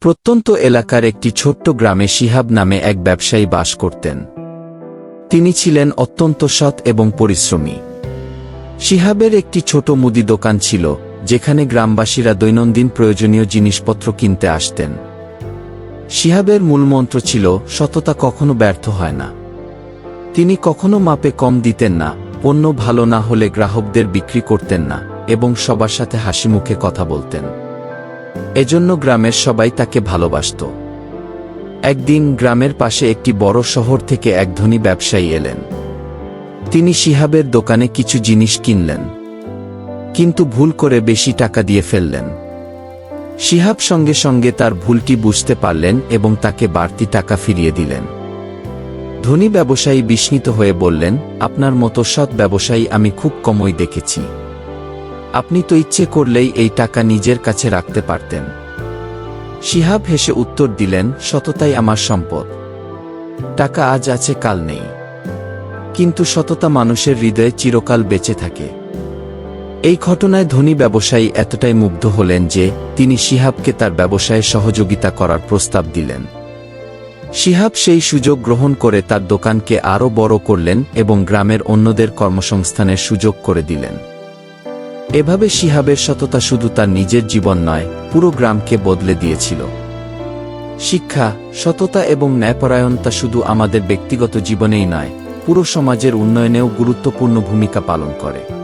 প্রত্যন্ত এলাকার একটি ছোট্ট গ্রামে শিহাব নামে এক ব্যবসায়ী বাস করতেন। তিনি ছিলেন অত্যন্ত সৎ এবং পরিশ্রমী। শিহাবের একটি ছোট মুদি দোকান ছিল, যেখানে গ্রামবাসীরা দৈনন্দিন প্রয়োজনীয় জিনিসপত্র কিনতে আসতেন। শিহাবের মূলমন্ত্র ছিল, সততা কখনো ব্যর্থ হয় না। তিনি কখনো মাপে কম দিতেন না, পণ্য ভালো না হলে গ্রাহকদের বিক্রি করতেন না, এবং সবার সাথে হাসি মুখে কথা বলতেন। এজন্য গ্রামের সবাই তাকে ভালোবাসত। একদিন গ্রামের পাশে একটি বড় শহর থেকে এক ধনী ব্যবসায়ী এলেন। তিনি শিহাবের দোকানে কিছু জিনিস কিনলেন, কিন্তু ভুল করে বেশি টাকা দিয়ে ফেললেন। শিহাব সঙ্গে সঙ্গে তার ভুলটি বুঝতে পারলেন এবং তাকে বাড়তি টাকা ফিরিয়ে দিলেন। ধনী ব্যবসায়ী বিস্মিত হয়ে বললেন, আপনার মতো সৎ ব্যবসায়ী আমি খুব কমই দেখেছি। আপনি তো ইচ্ছে করলেই এই টাকা নিজের কাছে রাখতে পারতেন। শিহাব হেসে উত্তর দিলেন, সততাই আমার সম্পদ। টাকা আজ আছে, কাল নেই। কিন্তু সততা মানুষের হৃদয়ে চিরকাল বেঁচে থাকে। এই ঘটনায় ধনী ব্যবসায়ী এতটাই মুগ্ধ হলেন যে তিনি শিহাবকে তার ব্যবসায়ে সহযোগিতা করার প্রস্তাব দিলেন। শিহাব সেই সুযোগ গ্রহণ করে তার দোকানকে আরও বড় করলেন এবং গ্রামের অন্যদের কর্মসংস্থানের সুযোগ করে দিলেন। এভাবে শিহাবের সততা শুধু তার নিজের জীবন নয়, পুরো গ্রামকে বদলে দিয়েছিল। শিক্ষা, সততা এবং ন্যায়পরায়ণতা শুধু আমাদের ব্যক্তিগত জীবনেই নয়, পুরো সমাজের উন্নয়নেও গুরুত্বপূর্ণ ভূমিকা পালন করে।